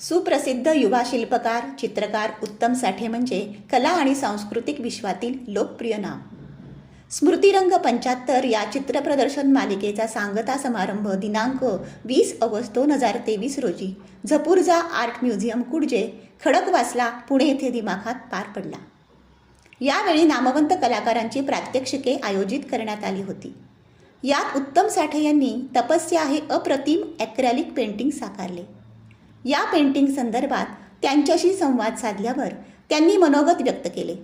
सुप्रसिद्ध युवा शिल्पकार चित्रकार उत्तम साठे म्हणजे कला आणि सांस्कृतिक विश्वातील लोकप्रिय नाव स्मृतिरंग पंच्याहत्तर या चित्रप्रदर्शन मालिकेचा सांगता समारंभ दिनांक वीस ऑगस्ट दोन हजार तेवीस रोजी झपूर्झा आर्ट म्युझियम कुडजे खडकवासला पुणे येथे दिमाखात पार पडला. यावेळी नामवंत कलाकारांची प्रात्यक्षिके आयोजित करण्यात आली होती. यात उत्तम साठे यांनी तपस्या हे अप्रतिम ॲक्रॅलिक पेंटिंग साकारले. या पेंटिंग संदर्भात त्यांच्याशी संवाद साधल्यावर त्यांनी मनोगत व्यक्त केले.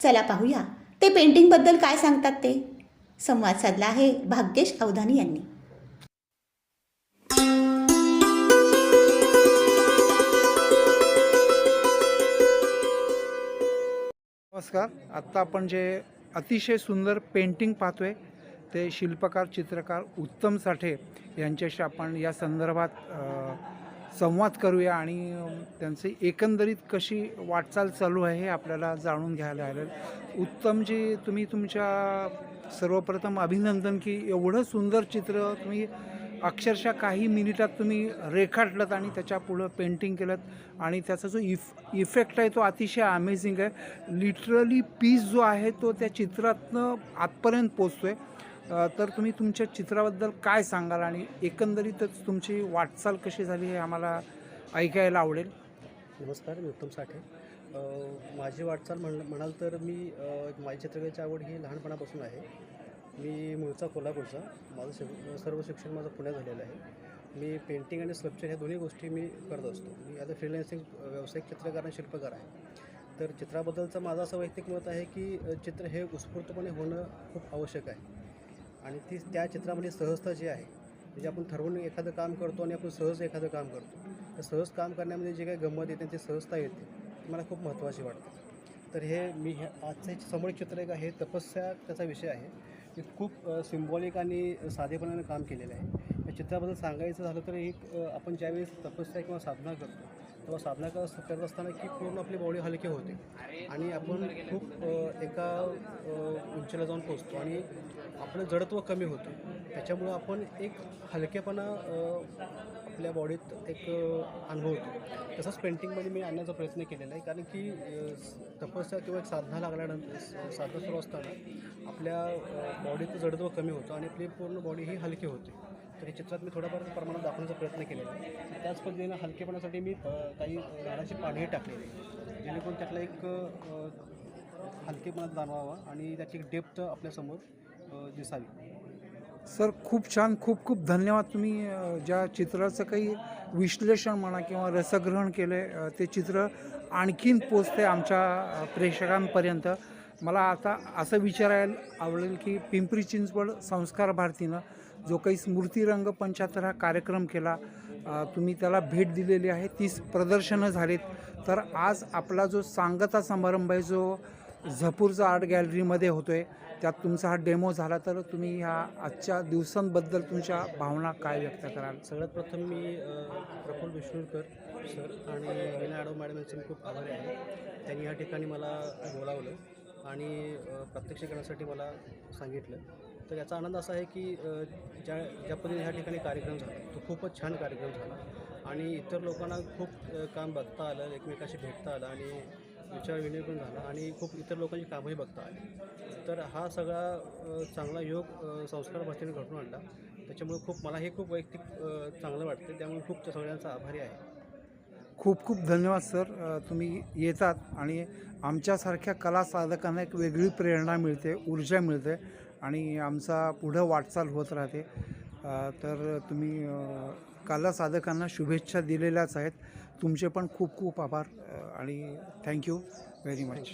चला पाहूया ते पेंटिंगबद्दल काय सांगतात ते? संवाद साधला आहे भाग्येश अवधानी यांनी. नमस्कार आत्ता आपण जे अतिशय सुंदर पेंटिंग पाहतोय ते शिल्पकार चित्रकार उत्तम साठे यांच्याशी आपण या संदर्भात संवाद करूया आणि त्यांची एकंदरीत कशी वाटचाल चालू आहे हे आपल्याला जाणून घ्यायला आलं उत्तमजी तुम्ही तुमच्या सर्वप्रथम अभिनंदन की एवढं सुंदर चित्र तुम्ही अक्षरशः काही मिनिटात तुम्ही रेखाटलं आणि त्याच्या पुढं पेंटिंग केलं आणि त्याचा जो इफ इफेक्ट आहे तो अतिशय अमेझिंग आहे. लिटरली पीस जो आहे तो त्या चित्रातनं आतपर्यंत पोचतो आहे तर तुम्ही तुमच्या चित्राबद्दल काय सांगाल आणि एकंदरीतच तुमची वाटचाल कशी झाली हे आम्हाला ऐकायला आवडेल? नमस्कार मी उत्तम साठे. माझी वाटचाल म्हण म्हणाल तर मी माझी चित्रकलेची आवड ही लहानपणापासून आहे. मी मूळचा कोल्हापूरचा. माझं शिक सर्व शिक्षण माझं पुण्यात झालेलं आहे. मी पेंटिंग आणि स्कल्पचर ह्या दोन्ही गोष्टी मी करत असतो. मी ॲज अ फ्रीलॅन्सिंग व्यावसायिक चित्रकार आणि शिल्पकार आहे. तर चित्राबद्दलचं माझं असं वैयक्तिक मत आहे की चित्र हे उत्स्फूर्तपणे होणं खूप आवश्यक आहे. आणि ती त्या चित्रामध्ये सहजता जी आहे म्हणजे आपण ठरवून एखादं काम करतो आणि आपण सहज एखादं काम करतो. तर सहज काम करण्यामध्ये जे काही गंमत येते ती सहजता येते ती मला खूप महत्त्वाची वाटते. तर हे मी हे आजचं समोर चित्र एक आहे तपस्या त्याचा विषय आहे. ते खूप सिम्बॉलिक आणि साधेपणाने काम केलेलं आहे. या चित्राबद्दल सांगायचं झालं तर एक आपण ज्यावेळेस तपस्या किंवा साधना करतो तेव्हा साधना करत असताना की पूर्ण आपली बॉडी हलकी होते. आणि आपण खूप एका उंचीला जाऊन पोचतो आणि आपलं जडत्व कमी होतं. त्याच्यामुळं आपण एक हलकेपणा आपल्या बॉडीत एक अनुभवतो. तसंच पेंटिंगमध्ये मी आणण्याचा प्रयत्न केलेला आहे. कारण की तपस्या किंवा एक साधना लागल्यानंतर साधना सुरू असताना आपल्या बॉडीचं जडत्व कमी होतं आणि आपली पूर्ण बॉडी ही हलकी होते. तर हे चित्रात मी थोड्याफार प्रमाणात दाखवण्याचा प्रयत्न केलेला आहे. त्याच पद्धतीनं हलकेपणासाठी मी काही झाडाची पानेही टाकलेली जेणेकरून त्यातला एक हलकेपणा जाणवावा आणि त्याची एक डेप्थ आपल्यासमोर दिसावी. सर खूप छान खूप खूप धन्यवाद तुम्ही ज्या चित्राचं काही विश्लेषण म्हणा किंवा रसग्रहण केले ते चित्र आणखीन पोचते आमच्या प्रेक्षकांपर्यंत. मला आता असं विचारायला आवडेल की पिंपरी चिंचवड संस्कार भारतीनं जो काही स्मृतिरंग पंच्याहत्तर हा कार्यक्रम केला तुम्ही त्याला भेट दिलेली आहे तीस प्रदर्शनं झालीत. तर आज आपला जो सांगता समारंभ आहे जो झपूरचा आर्ट गॅलरीमध्ये होतो आहे त्यात तुमचा हा डेमो झाला तर तुम्ही ह्या आजच्या दिवसांबद्दल तुमच्या भावना काय व्यक्त कराल? सगळ्यात प्रथम मी प्रफुल प्रफुल्ल सर आणि मीना आडव मॅडम यांचे खूप आभारी आहे. त्यांनी या ठिकाणी मला बोलावलं. आणि प्रत्यक्ष करण्यासाठी मला सांगितलं. तर याचा आनंद असा आहे की ज्या ज्या पद्धतीने ह्या ठिकाणी कार्यक्रम झाला तो खूपच छान कार्यक्रम झाला. आणि इतर लोकांना खूप काम बघता आलं एकमेकाशी भेटता आलं आणि विचार विनिमय पण झाला आणि खूप इतर लोकांची कामंही बघता आली. तर हा सगळा चांगला योग संस्कार भाषेने घडून आणला. त्याच्यामुळे खूप मला हे खूप वैयक्तिक चांगलं वाटतं त्यामुळे खूप त्या सगळ्यांचा आभारी आहे. खूप खूप धन्यवाद सर. तुम्ही येतात आणि आमच्यासारख्या कला साधकांना एक वेगळी प्रेरणा मिळते ऊर्जा मिळते आणि आमचा पुढं वाटचाल होत राहते. तर तुम्ही कला साधकांना शुभेच्छा दिलेल्याच आहेत. तुमचे पण खूप खूप आभार आणि थँक्यू व्हेरी मच.